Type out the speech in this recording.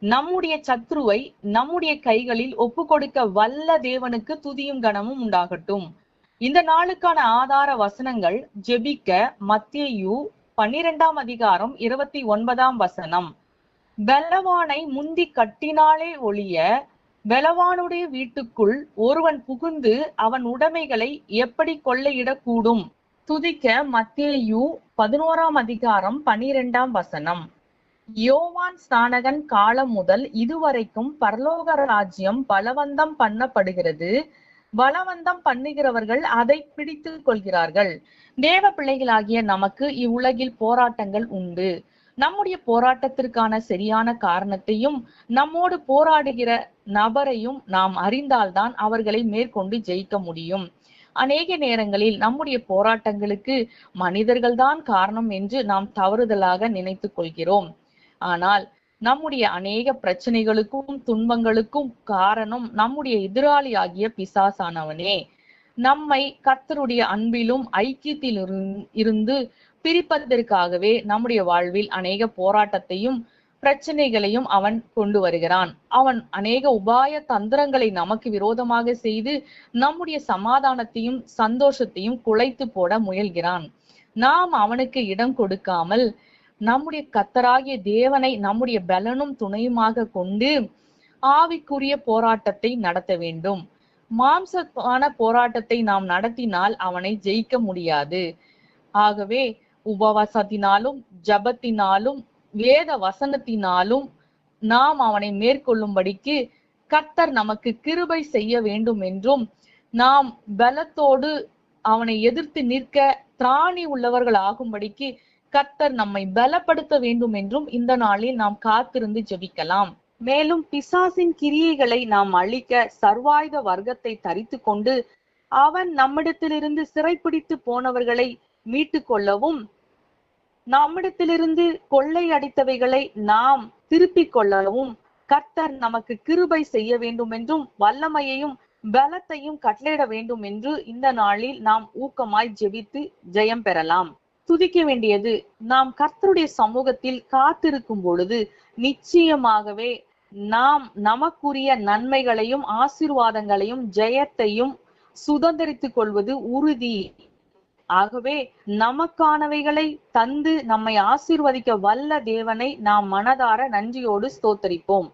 நம்முடைய சத்ருவை நம்முடைய கைகளில் ஒப்பு கொடுக்க வல்ல தேவனுக்கு துதியும் கனமும் உண்டாகட்டும். இந்த நாளுக்கான ஆதார வசனங்கள் ஜெபிக்க மத்தியு பன்னிரெண்டாம் அதிகாரம் இருபத்தி ஒன்பதாம் வசனம். பலவானை முந்தி கட்டினாலே ஒழிய பலவானுடைய வீட்டுக்குள் ஒருவன் புகுந்து அவன் உடைமைகளை எப்படி கொள்ளையிடக்கூடும்? துதிக்க மத்தியு பதினோராம் அதிகாரம் பனிரெண்டாம் வசனம். யோவான் ஸ்நானகன் காலம் முதல் இதுவரைக்கும் பரலோக ராஜ்யம் பலவந்தம் பண்ணப்படுகிறது. பலவந்தம் பண்ணுகிறவர்கள் அதை பிடித்து கொள்கிறார்கள். தேவ பிள்ளைகளாகிய நமக்கு இவ்வுலகில் போராட்டங்கள் உண்டு. நம்முடைய போராட்டத்திற்கான சரியான காரணத்தையும் நம்மோடு போராடுகிற நபரையும் நாம் அறிந்தால்தான் அவர்களை மேற்கொண்டு ஜெயிக்க முடியும். அநேக நேரங்களில் நம்முடைய போராட்டங்களுக்கு மனிதர்கள்தான் காரணம் என்று நாம் தவறுதலாக நினைத்துக் கொள்கிறோம். ஆனால் நம்முடைய அநேக பிரச்சனைகளுக்கும் துன்பங்களுக்கும் காரணம் நம்முடைய எதிராளி ஆகிய பிசாசானவனே. நம்மை கர்த்தருடைய அன்பிலும் ஐக்கியத்தில் இருந்து பிரிப்பதற்காகவே நம்முடைய வாழ்வில் அநேக போராட்டத்தையும் பிரச்சனைகளையும் அவன் கொண்டு வருகிறான். அவன் அநேக உபாய தந்திரங்களை நமக்கு விரோதமாக செய்து நம்முடைய சமாதானத்தையும் சந்தோஷத்தையும் குலைத்து போட முயல்கிறான். நாம் அவனுக்கு இடம் கொடுக்காமல் நம்முடைய கத்தராகிய தேவனை நம்முடைய பலனும் துணையுமாக கொண்டு ஆவிக்குரிய போராட்டத்தை நடத்த வேண்டும். மாம்சமான போராட்டத்தை நாம் நடத்தினால் அவனை ஜெயிக்க முடியாது. ஆகவே உபவாசத்தினாலும் ஜபத்தினாலும் வேத வசனத்தினாலும் நாம் அவனை மேற்கொள்ளும்படிக்கு கர்த்தர் நமக்கு கிருபை செய்ய வேண்டும் என்றும் நாம் பலத்தோடு அவனை எதிர்த்து நிற்க திராணி உள்ளவர்கள் ஆகும்படிக்கு கர்த்தர் நம்மை பலப்படுத்த வேண்டும் என்றும் இந்த நாளில் நாம் காத்திருந்து ஜெபிக்கலாம். மேலும் பிசாசின் கிரியைகளை நாம் அழிக்க சர்வாயுத வர்க்கத்தை தரித்து கொண்டு அவன் நம்மிடத்திலிருந்து சிறைப்பிடித்து போனவர்களை மீட்டு கொள்ளவும் நம்மிடத்திலிருந்து கொள்ளை அடித்தவைகளை நாம் திருப்பிக் கொள்ளவும் கர்த்தர் நமக்கு கிருபை செய்ய வேண்டும் என்றும் வல்லமையையும் பலத்தையும் கட்டளையிட வேண்டும் என்று இந்த நாளில் நாம் ஊக்கமாய் ஜெபித்து ஜெயம் பெறலாம். துதிக்க வேண்டியது. நாம் கர்த்தருடைய சமூகத்தில் காத்திருக்கும் பொழுது நிச்சயமாகவே நாம் நமக்குரிய நன்மைகளையும் ஆசீர்வாதங்களையும் ஜெயத்தையும் சுதந்திரித்துக் கொள்வது உறுதி. ஆகவே நமக்கானவைகளை தந்து நம்மை ஆசீர்வதிக்க வல்ல தேவனை நாம் மனதார நன்றியோடு ஸ்தோத்தரிப்போம்.